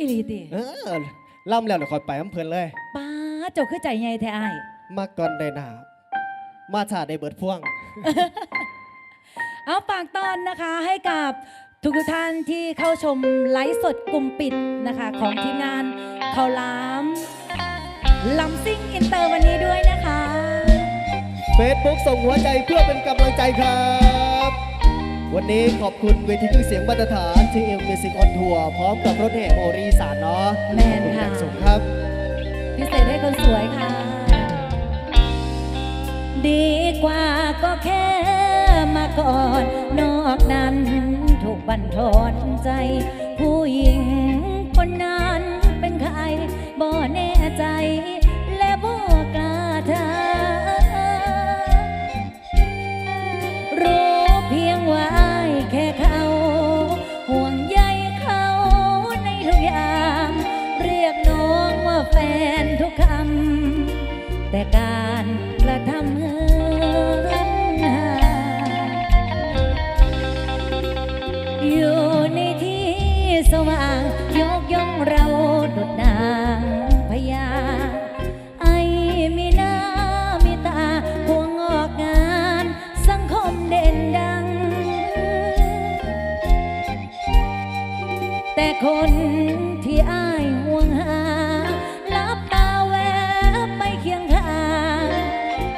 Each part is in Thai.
อิลีติเออล่ำแล้วเดี๋ยวคอยไปอำเภอเลยป้าเจ้าคือใจใหญ่แท้อ้ายมาก่อนได้หนามาชาได้เบิดพ่วง เอาฝากตอนนะคะให้กับทุกๆท่านที่เข้าชมไลฟ์สดกลุ่มปิดนะคะ ของทีมงานเขาวหลามลำซิ่งอินเตอร์วันนี้ด้วยนะคะเฟซบุ๊กส่งหัวใจเพื่อเป็นกำลังใจครับ วันนี้ขอบคุณเวทีเครื่องเสียงมาตรฐาน TM Music on Tour พร้อมกับรถแห่โมรีสานเนาะแม่นขอบณค่ะอย่างสูงครับ พิเศษให้คนสวยค่ะ ดีกว่าก็แค่มาก่อน นอกนั้นถูกบันทอนใจ ผู้หญิงคนนั้นเป็นใครบ่แน่ใจ เด่นดัง แต่คนที่อ้ายห่วงหาลับตาแวบไปเคียงข้าง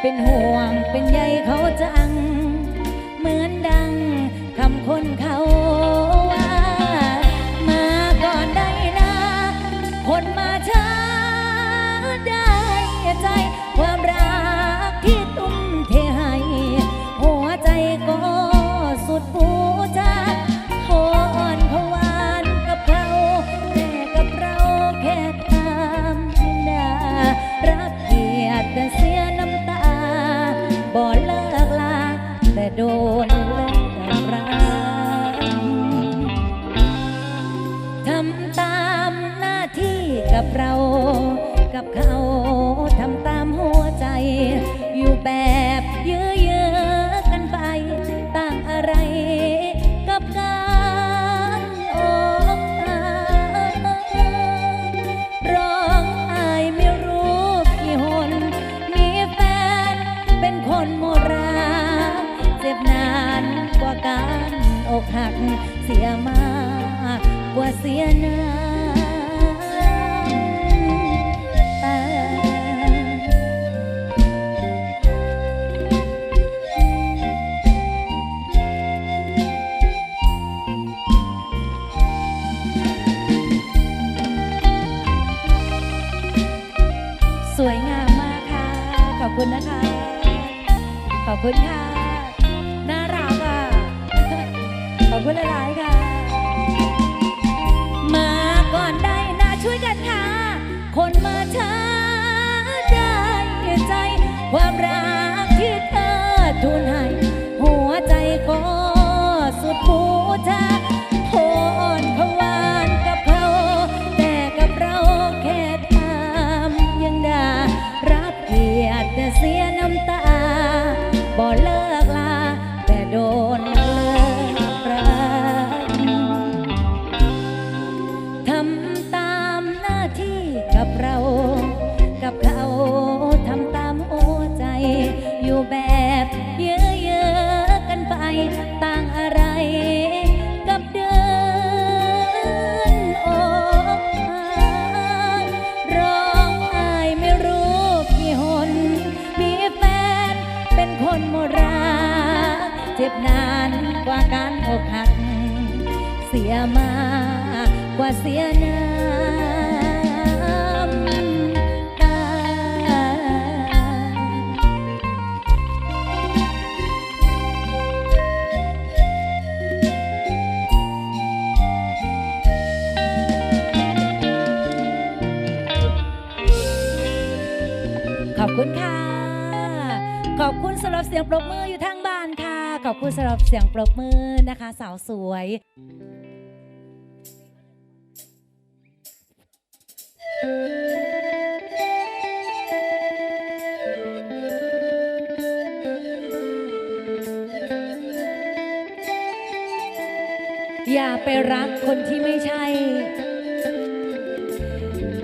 เป็นห่วงเป็นใย กับเรา กับเขาทำตามหัวใจ อยู่แบบยืน คุณนะคะ ขอบคุณค่ะ น่ารักอะ ขอบคุณหลายๆค่ะ เสียมากกว่าเสียน้ำตาขอบคุณค่ะ ขอบคุณสำหรับเสียงปรบมืออยู่ทางบ้านค่ะ ขอบคุณสำหรับเสียงปรบมือนะคะ สาวสวย ไปรักคนที่ไม่ใช่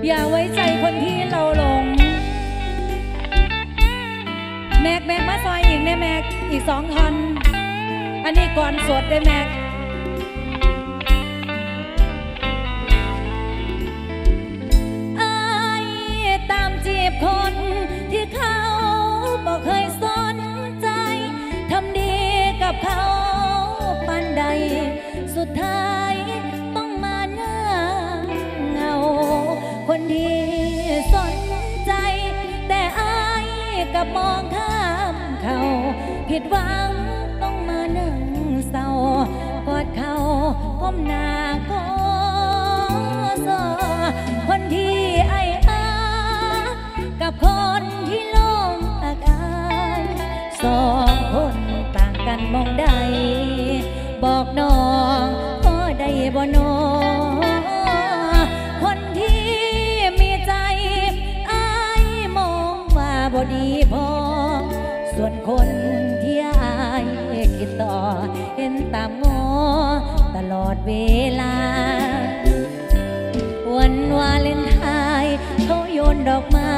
อย่าไว้ใจคนที่เราหลง แม็กแม็กมาซอยอีกแน่แม็กอีกสองท่อน อันนี้ก่อนสวดได้แม็ก กับมองข้ามเขาผิดหวังต้องมานั่งเศร้ากอดเขาก้มหน้าขอสอคนที่ไอ้อากับคนที่ลงอาการสองคนต่างกันมองใดบอกน้อง เห็นตามงอตลอดเวลา วันวาเลนไทน์เขาโยนดอกไม้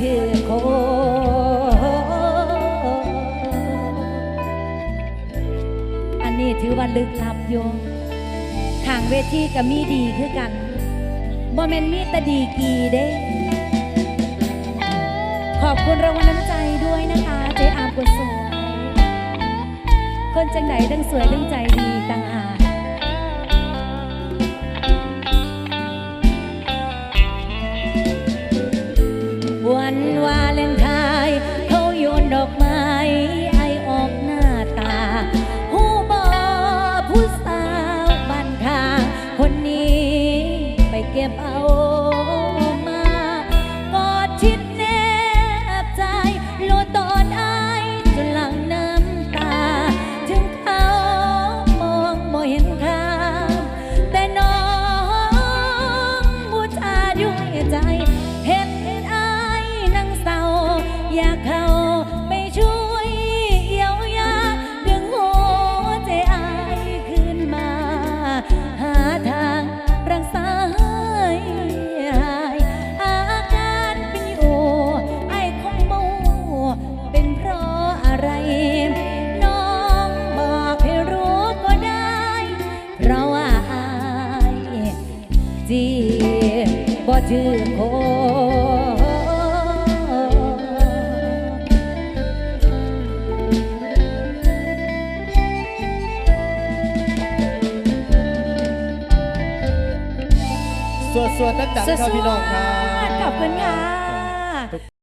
บ่ถือโคอันนี้ถือว่าลึกลับโยมทางเวทีก็มีดีคือกันบ่แม่นมีต่ดีกีเด้ขอบคุณรางวัลน้ำใจด้วยนะคะ เจอาร์คนสวย คนจังไหนทั้งสวยทั้งใจดีต่างหาก เก็บเอามา สวดๆดังๆครับพี่น้องครับ ขอบคุณค่ะ